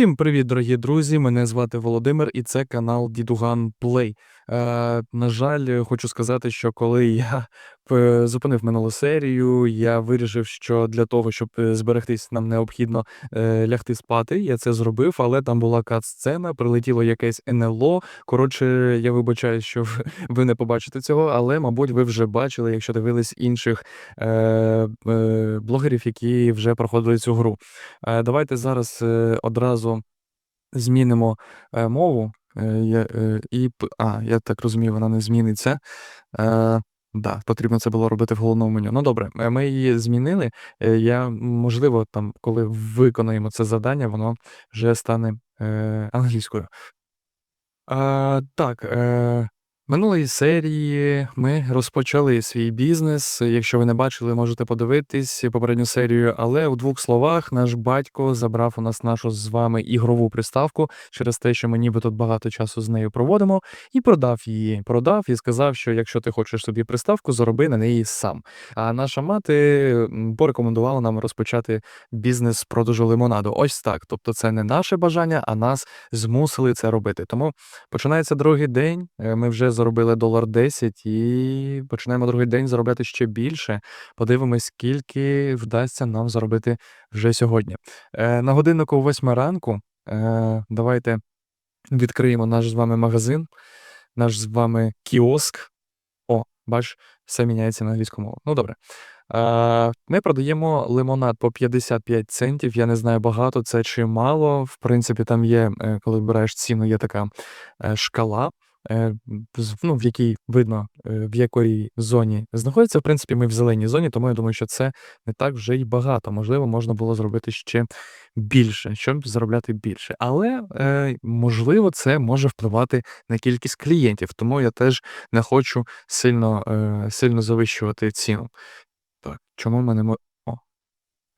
Всім привіт, дорогі друзі! Мене звати Володимир, і це канал Дідуган Плей. Е, на жаль, хочу сказати, що коли я зупинив минулу серію, я вирішив, що для того, щоб е, зберегтись, нам необхідно е, лягти спати. Я це зробив, але там була кат-сцена, прилетіло якесь НЛО. Коротше, я вибачаю, що ви не побачите цього, але, мабуть, ви вже бачили, якщо дивились інших е, е, блогерів, які вже проходили цю гру. Е, Давайте зараз е, одразу змінимо е, мову. Е, я, е, і, а, я так розумію, вона не зміниться. Е, да, потрібно це було робити в головному меню. Ну добре, е, ми її змінили. Е, я, можливо, там, коли виконаємо це завдання, воно вже стане е, англійською. А, так, е, минулої серії ми розпочали свій бізнес. Якщо ви не бачили, можете подивитись попередню серію. Але у двох словах наш батько забрав у нас нашу з вами ігрову приставку через те, що ми ніби тут багато часу з нею проводимо, і продав її. Продав і сказав, що якщо ти хочеш собі приставку, зароби на неї сам. А наша мати порекомендувала нам розпочати бізнес з продажу лимонаду. Ось так. Тобто, це не наше бажання, а нас змусили це робити. Тому Починається другий день. е, Ми вже заробили долар 10 і починаємо другий день заробляти ще більше. Подивимось, скільки вдасться нам заробити вже сьогодні. Е, На годиннику 8 ранку. е, Давайте відкриємо наш з вами магазин, наш з вами кіоск. О, бач, все міняється на англійську мову. Ну добре. Е, Ми продаємо лимонад по 55 центів. Я не знаю, багато це чи мало. В принципі, там є, е, коли вибираєш ціну, є така е, шкала, ну, в якій видно, е, в якій зоні знаходиться. В принципі, ми в зеленій зоні, тому я думаю, що це не так вже й багато. Можливо, можна було зробити ще більше, щоб заробляти більше. Але е, можливо, це може впливати на кількість клієнтів, тому я теж не хочу сильно, е, сильно завищувати ціну. Так, чому ми не. О.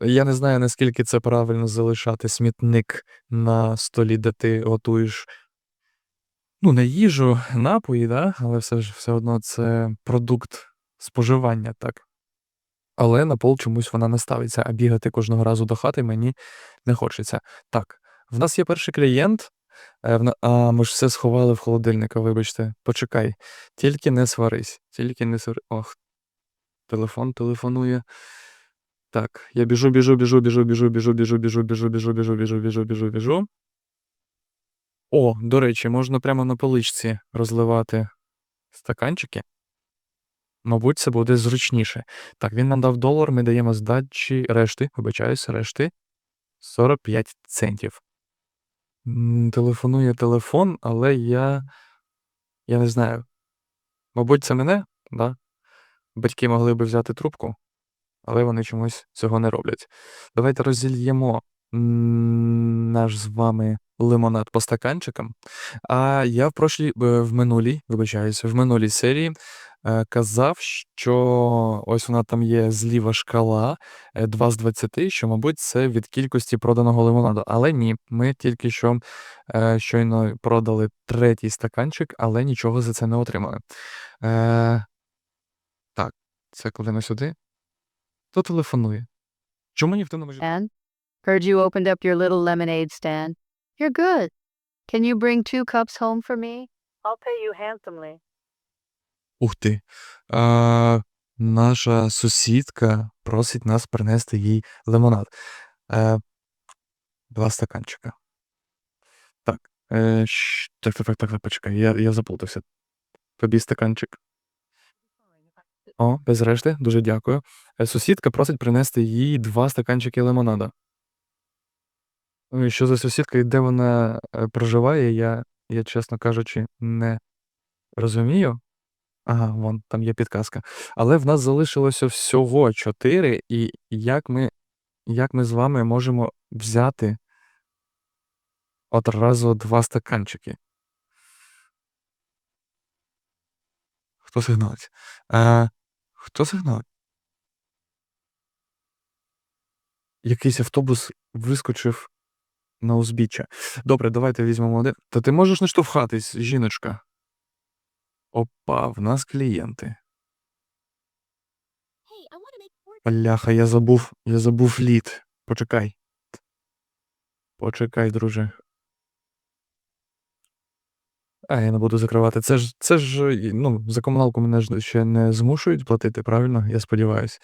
Я не знаю, наскільки це правильно залишати смітник на столі, де ти готуєш. Ну, не їжу, напої, да? але все ж все одно це продукт споживання, так. Але на пол чомусь вона не ставиться, а бігати кожного разу до хати мені не хочеться. Так, в нас є перший клієнт. Е, А, ми ж все сховали в холодильника, вибачте. Почекай. Тільки не сварись. Тільки не свари. Ох, телефон телефонує. Так, я біжу, біжу, біжу, біжу, біжу, біжу, біжу, біжу, біжу, біжу, біжу, біжу, біжу, біжу, біжу. О, до речі, можна прямо на поличці розливати стаканчики. Мабуть, це буде зручніше. Так, він нам дав долар, ми даємо здачі решти, вибачаюсь, решти 45 центів. Телефонує телефон, але я. Я не знаю. Мабуть, це мене, да? Батьки могли би взяти трубку, але вони чомусь цього не роблять. Давайте розільємо наш з вами лимонад по стаканчикам. А я в прошлій, е, в минулій, вибачаюся, в минулій серії е, казав, що ось вона там є зліва шкала е, 2 з 20, що, мабуть, це від кількості проданого лимонаду. Але ні, ми тільки що е, щойно продали третій стаканчик, але нічого за це не отримали. Е, так, це кладемо сюди. Хто телефонує? Чому ніхто не може. Heard you opened up your little lemonade stand. You're good. Can you bring two cups home for me? I'll pay you handsomely. Ух ти. А, наша сусідка просить нас принести їй лимонад. Е, два стаканчика. Так. Е, щ- так, так, так, так, так, почекай, я, я заплутався. Тобі стаканчик. О, без решти, дуже дякую. Е, Сусідка просить принести їй два стаканчики лимонада. Що за сусідка і де вона е, проживає, я, я, чесно кажучи, не розумію. Ага, вон, там є підказка. Але в нас залишилося всього 4, і як ми, як ми з вами можемо взяти одразу два стаканчики? Хто сигналить? Е, хто сигналить? Якийсь автобус вискочив на узбіччя. Добре, давайте візьмемо один. Та ти можеш не штовхатись, жіночка. Опа, в нас клієнти. Бляха, я забув, я забув лід. Почекай. Почекай, друже. А, я не буду закривати. Це ж, це ж, ну, за комуналку мене ж ще не змушують платити, правильно? Я сподіваюсь.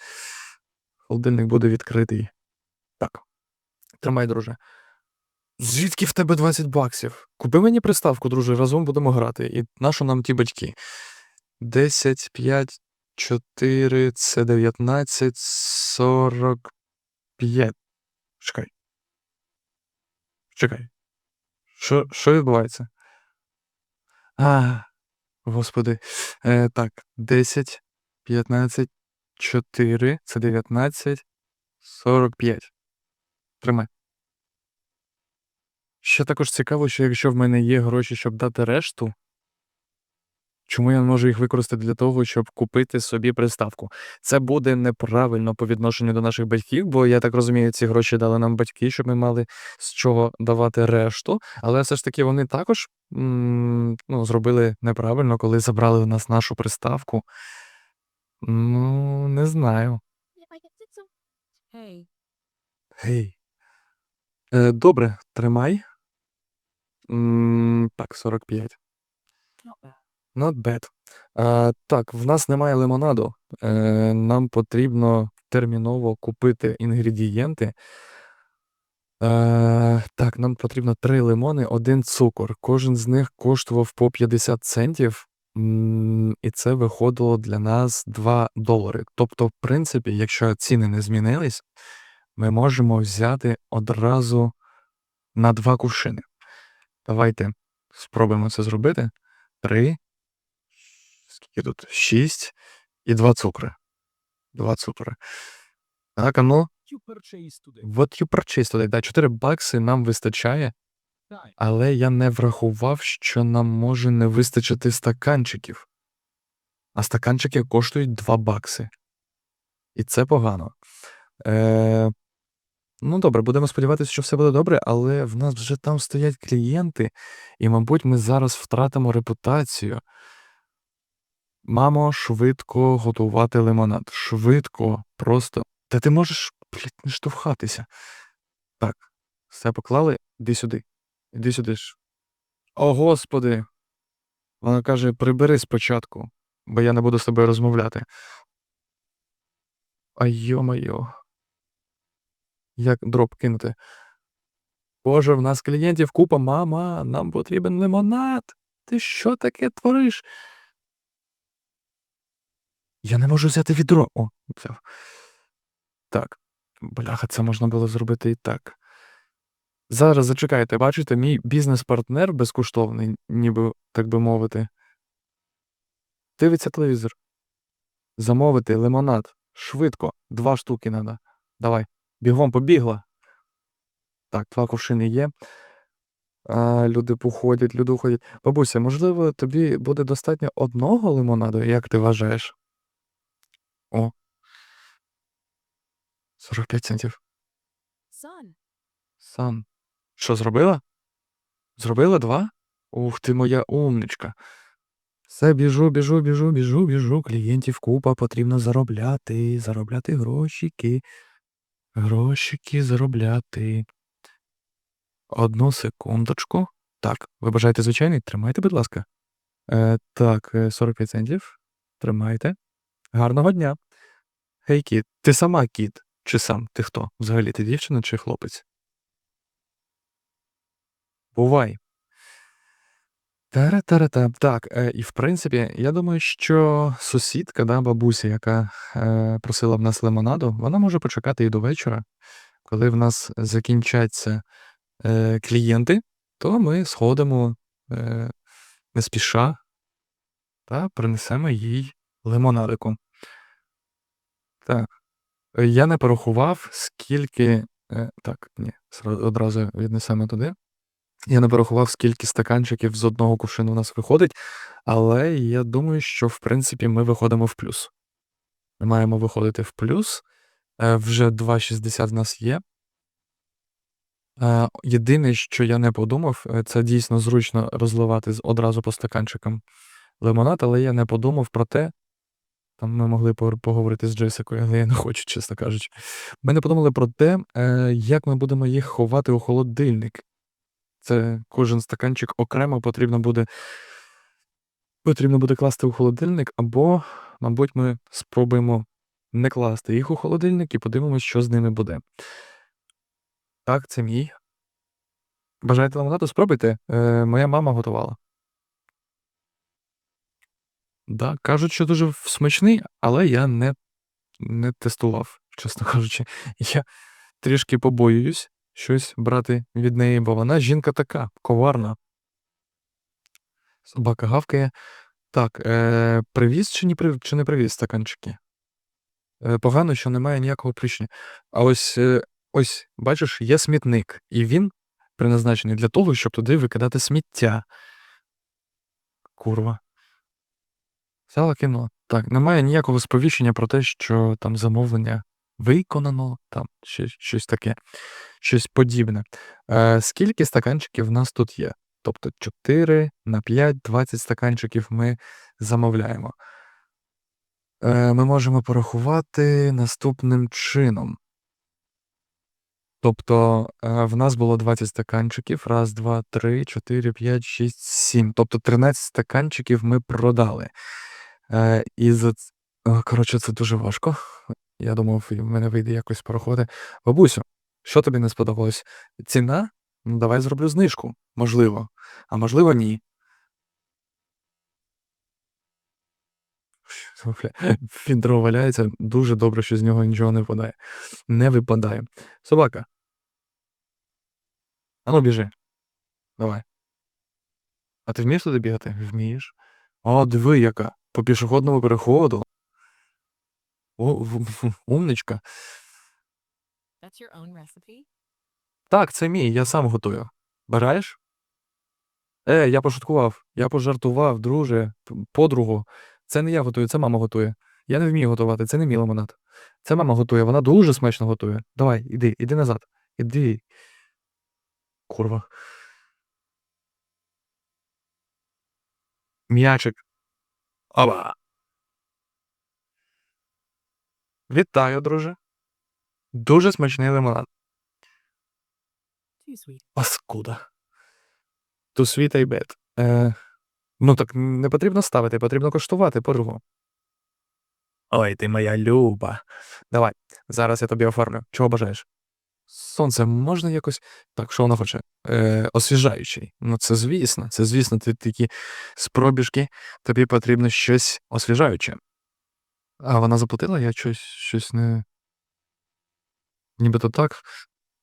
Холодильник буде відкритий. Так. Тримай, друже. Звідки в тебе 20 баксів? Купи мені приставку, друже, разом будемо грати. І нащо нам ті батьки? 10, 5, 4, це 19, 45. Чекай. Чекай. Що, що відбувається? А, господи. Е, так, 10, 15, 4, це 19, 45. Тримай. Ще також цікаво, що якщо в мене є гроші, щоб дати решту, чому я не можу їх використати для того, щоб купити собі приставку? Це буде неправильно по відношенню до наших батьків, бо я так розумію, ці гроші дали нам батьки, щоб ми мали з чого давати решту. Але все ж таки вони також м, ну, зробили неправильно, коли забрали у нас нашу приставку. Ну, не знаю. Hey, Гей. Е, добре, тримай. М, так, 45. not bad. А, так, в нас немає лимонаду. Е, нам потрібно терміново купити інгредієнти. Е, так, нам потрібно три лимони, один цукор. Кожен з них коштував по 50 центів. М, І це виходило для нас 2 долари. Тобто, в принципі, якщо ціни не змінились, ми можемо взяти одразу на два кувшини. Давайте спробуємо це зробити. Три. Скільки тут? Шість і два цукри. Два цукри. Так, а ну, what you purchased today? Да, 4 бакси нам вистачає, але я не врахував, що нам може не вистачити стаканчиків. А стаканчики коштують 2 бакси. І це погано. Е, ну, добре, будемо сподіватися, що все буде добре, але в нас вже там стоять клієнти, і, мабуть, ми зараз втратимо репутацію. Мамо, швидко готувати лимонад. Швидко, просто. Та ти можеш, блядь, не штовхатися. Так, все поклали, іди сюди. Іди сюди ж. О, господи. Вона каже: прибери спочатку, бо я не буду з тобою розмовляти. А йо-моє. Як дроп кинути? Боже, в нас клієнтів купа, мама, нам потрібен лимонад. Ти що таке твориш? Я не можу взяти відро. О, взяв. Так. Бляха, це можна було зробити і так. Зараз зачекайте, бачите, мій бізнес-партнер безкоштовний, ніби так би мовити. Дивиться телевізор. Замовити лимонад. Швидко. Два штуки треба. Давай. Бігом побігла. Так, два кувшини є. А, люди походять, люди уходять. Бабуся, можливо, тобі буде достатньо одного лимонаду, як ти вважаєш? О. 45 центів. Son, Сан. Що, зробила? Зробила два? Ух ти, моя умничка. Все, біжу, біжу, біжу, біжу, біжу. Клієнтів купа, потрібно заробляти, заробляти грошики. Грошики заробляти. Одну секундочку. Так, ви бажаєте звичайний? Тримайте, будь ласка. Е, так, е, 45 центів. Тримайте. Гарного дня. Гей, кіт, ти сама кіт? Чи сам? Ти хто? Взагалі, ти дівчина чи хлопець? Бувай. Тара-тара-та. Так, е, і в принципі, я думаю, що сусідка, да, бабуся, яка е, просила в нас лимонаду, вона може почекати і до вечора. Коли в нас закінчаться е, клієнти, то ми сходимо е, не спіша та принесемо їй лимонадику. Так. Е, Я не порахував, скільки. Е, так, ні, одразу віднесемо туди. Я не порахував, скільки стаканчиків з одного кувшину у нас виходить, але я думаю, що в принципі ми виходимо в плюс. Ми маємо виходити в плюс. Е, Вже 2,60 в нас є. Е, Єдине, що я не подумав, е, це дійсно зручно розливати одразу по стаканчикам лимонад, але я не подумав про те, Там ми могли поговорити з Джесикою, але я не хочу, чесно кажучи. Ми не подумали про те, як ми будемо їх ховати у холодильник. Це кожен стаканчик окремо потрібно буде потрібно буде класти у холодильник, або, мабуть, ми спробуємо не класти їх у холодильник і подивимося, що з ними буде. Так, це мій. Бажаєте лимонаду? Спробуйте. Е, моя мама готувала. Да, кажуть, що дуже смачний, але я не, не тестував, чесно кажучи. Я трішки побоююсь щось брати від неї, бо вона жінка така, коварна. Собака гавкає. Так, е, привіз чи, не прив... чи не привіз стаканчики? Е, погано, що немає ніякого причини. А ось, е, ось, бачиш, є смітник, і він призначений для того, щоб туди викидати сміття. Курва. Взяла кинула. Так, немає ніякого сповіщення про те, що там замовлення виконано, там ще щось таке, щось подібне. Е, скільки стаканчиків в нас тут є? Тобто 4 на 5, 20 стаканчиків ми замовляємо. Е, ми можемо порахувати наступним чином. Тобто е, в нас було 20 стаканчиків. Раз, два, три, чотири, п'ять, шість, сім. Тобто 13 стаканчиків ми продали. Е, і за... е, Коротше, це дуже важко. Я думав, в мене вийде якось порахувати. Бабусю, що тобі не сподобалось? Ціна? Ну, давай зроблю знижку. Можливо. А можливо, ні. Відро валяється. Дуже добре, що з нього нічого не випадає. Не випадає. Собака. Ану, біжи. Давай. А ти вмієш туди бігати? Вмієш. О, диви, яка. По пішохідному переходу. О, умничка. That's your own recipe? Так, це мій, я сам готую. Бажаєш? Е, я пошуткував, я пожартував, друже, подругу. Це не я готую, це мама готує. Я не вмію готувати, це не мій лимонад. Це мама готує, вона дуже смачно готує. Давай, іди, іди назад. Іди. Курва. М'ячик. Оба. Вітаю, друже. Дуже смачний лимонад. Паскуда. To sweet I bet. Е, ну так не потрібно ставити, потрібно коштувати подругу. Ой, ти моя люба. Давай, зараз я тобі оформлю. Чого бажаєш? Сонце, можна якось. Так, що вона хоче? Е, освіжаючий. Ну, це звісно, це звісно, ти такі з пробіжки, тобі потрібно щось освіжаюче. А вона заплатила, я щось, щось не. Нібито так.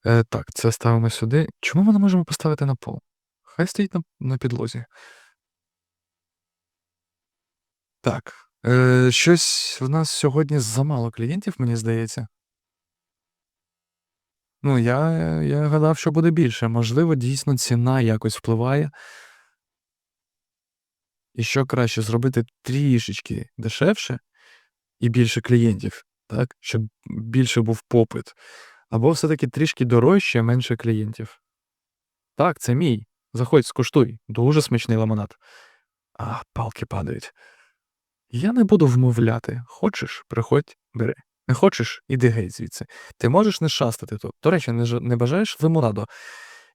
Е, так, це ставимо сюди. Чому ми не можемо поставити на пол? Хай стоїть на, на підлозі. Так. Е, щось в нас сьогодні замало клієнтів, мені здається. Ну, я, я гадав, що буде більше. Можливо, дійсно ціна якось впливає. І що краще зробити трішечки дешевше і більше клієнтів, так? Щоб більше був попит. Або все-таки трішки дорожче, менше клієнтів. Так, це мій. Заходь, скуштуй. Дуже смачний лимонад. А, палки падають. Я не буду вмовляти. Хочеш, приходь, бери. Не хочеш, іди геть звідси. Ти можеш не шастати тут. До речі, не, не бажаєш лимонаду.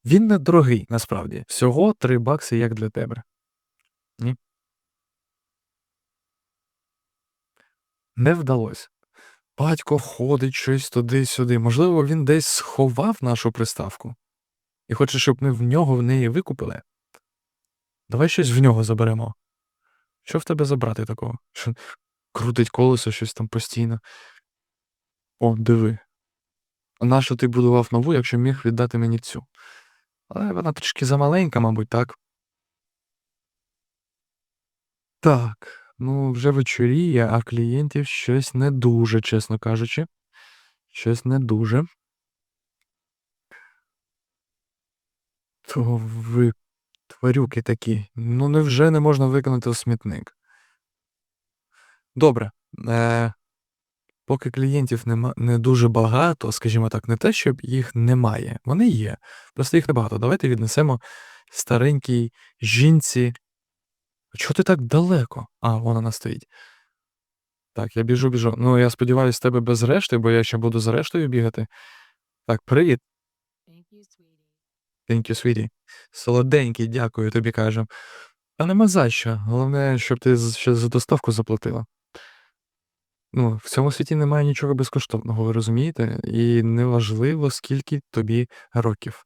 Він не дорогий, насправді. Всього 3 бакси, як для тебе. Ні. Не вдалося. Батько ходить щось туди-сюди. Можливо, він десь сховав нашу приставку і хоче, щоб ми в нього в неї викупили. Давай щось в нього заберемо. Що в тебе забрати такого? Що крутить колесо щось там постійно. О, диви. Нащо ти будував нову, якщо міг віддати мені цю? Але вона трішки замаленька, мабуть, так. Так. Ну, вже вечоріє, а клієнтів щось не дуже, чесно кажучи. Щось не дуже. То ви тварюки такі. Ну невже не можна виконати у смітник? Добре. Е, поки клієнтів нема, не дуже багато, скажімо так, не те, щоб їх немає. Вони є. Просто їх небагато. Давайте віднесемо старенькій жінці. Чого ти так далеко? А, вон вона стоїть. Так, я біжу, біжу. Ну, я сподіваюся, тебе без решти, бо я ще буду за рештою бігати. Так, привіт. Thank you, sweetie. Солоденький, дякую тобі кажем. А нема за що. Головне, щоб ти ще за доставку заплатила. Ну, в цьому світі немає нічого безкоштовного, ви розумієте? І неважливо, скільки тобі років.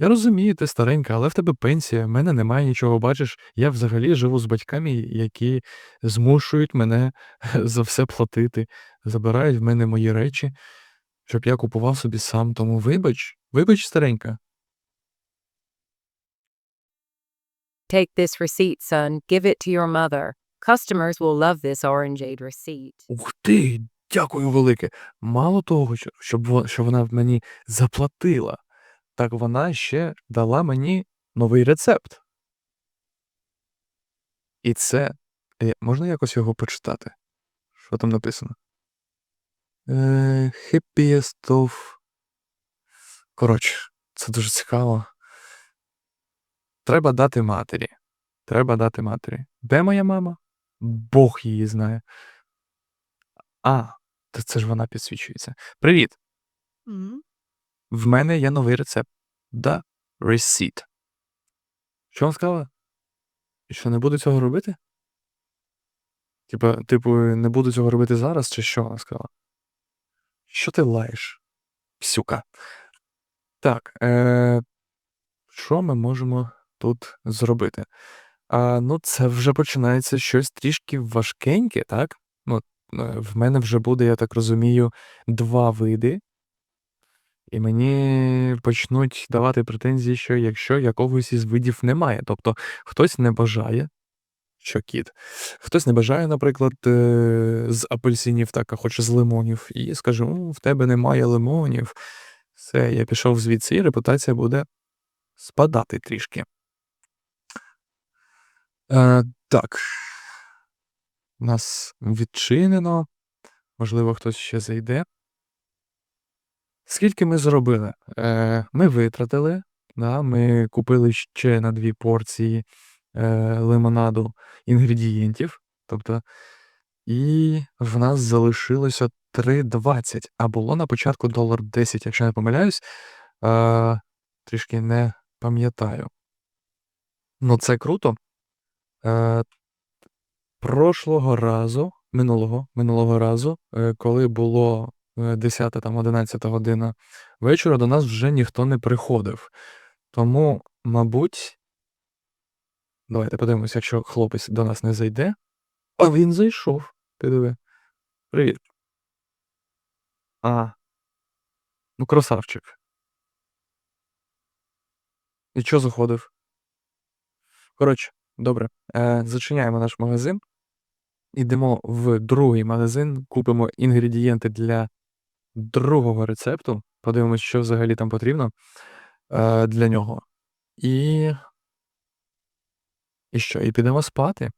Я розумію, ти старенька, але в тебе пенсія, в мене немає нічого, бачиш, я взагалі живу з батьками, які змушують мене за все платити, забирають в мене мої речі, щоб я купував собі сам. Тому вибач, вибач, старенька. Take this receipt, son. Give it to your mother. Customers will love this orangeade receipt. Ух ти, дякую велике. Мало того, щоб що вона в мені заплатила, так вона ще дала мені новий рецепт. І це. е, Можна якось його почитати? Що там написано? Happiest of... Коротше, це дуже цікаво. Треба дати матері. Треба дати матері. Де моя мама? Бог її знає. А, то це ж вона підсвічується. Привіт! В мене є новий рецепт. Да, receipt. Що вона сказала? Що не буду цього робити? Типа, типу, не буду цього робити зараз, чи що вона сказала? Що ти лаєш? Псюка. Так, е- що ми можемо тут зробити? А, ну, це вже починається щось трішки важкеньке, так? Ну, е, в мене вже буде, я так розумію, два види. І мені почнуть давати претензії, що якщо якогось із видів немає. Тобто хтось не бажає, що кіт, хтось не бажає, наприклад, е, з апельсинів, так, а хоче з лимонів, і скаже: в тебе немає лимонів. Все, я пішов звідси, і репутація буде спадати трішки. Е, так. Нас відчинено. Можливо, хтось ще зайде. Скільки ми зробили? Е, ми витратили, да, ми купили ще на дві порції е, лимонаду інгредієнтів. Тобто, і в нас залишилося 3,20, а було на початку долар 10, якщо не помиляюсь. Е, трішки не пам'ятаю. Ну, це круто. Е, прошлого разу, минулого, минулого разу, е, коли було 10 там 11 година вечора, до нас вже ніхто не приходив. Тому, мабуть, давайте подивимося, якщо хлопець до нас не зайде. А він зайшов. Ти диви. Привіт. А. Ну, красавчик. І чого заходив? Коротше, добре. Е, зачиняємо наш магазин. Йдемо в другий магазин, купимо інгредієнти для другого рецепту. Подивимось, що взагалі там потрібно е, для нього. І. І що? І підемо спати?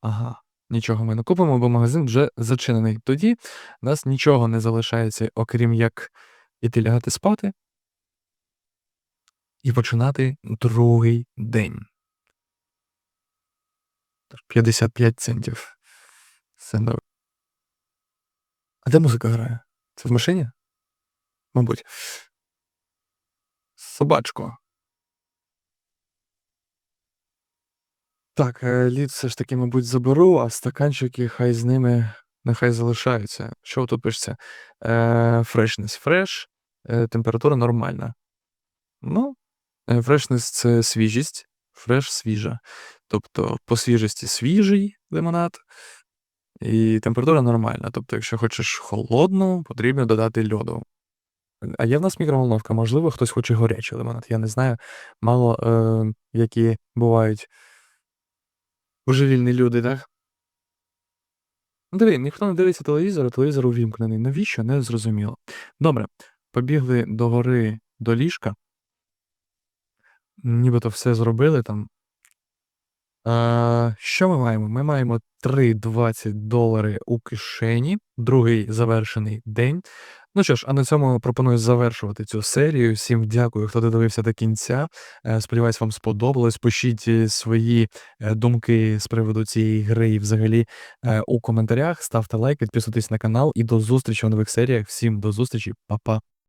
Ага, нічого ми не купимо, бо магазин вже зачинений. Тоді нас нічого не залишається, окрім як іти лягати спати і починати другий день. 55 центів. Добре. А де музика грає? Це в машині? Мабуть. Собачко. Так, е, лід все ж таки, мабуть, заберу, а стаканчики хай з ними нехай залишаються. Що тут пишеться? Fresh, е, температура нормальна. Ну, freshness – це свіжість, fresh – свіжа. Тобто по свіжості свіжий лимонад, і температура нормальна. Тобто, якщо хочеш холодну, потрібно додати льоду. А є в нас мікроволновка, можливо, хтось хоче гарячий лимонад. Я не знаю. Мало е, які бувають божевільні люди, так? Ну, диви, ніхто не дивиться телевізор, а телевізор увімкнений. Навіщо? Не зрозуміло. Добре, побігли до гори до ліжка. Нібито все зробили там. Що ми маємо? Ми маємо 3,20 долари у кишені, другий завершений день. Ну що ж, а на цьому пропоную завершувати цю серію. Всім дякую, хто додивився до кінця. Е, Сподіваюсь, вам сподобалось. Пишіть е, свої е, думки з приводу цієї гри і взагалі у коментарях. Ставте лайк, підписуйтесь на канал і до зустрічі у нових серіях. Всім до зустрічі, па-па.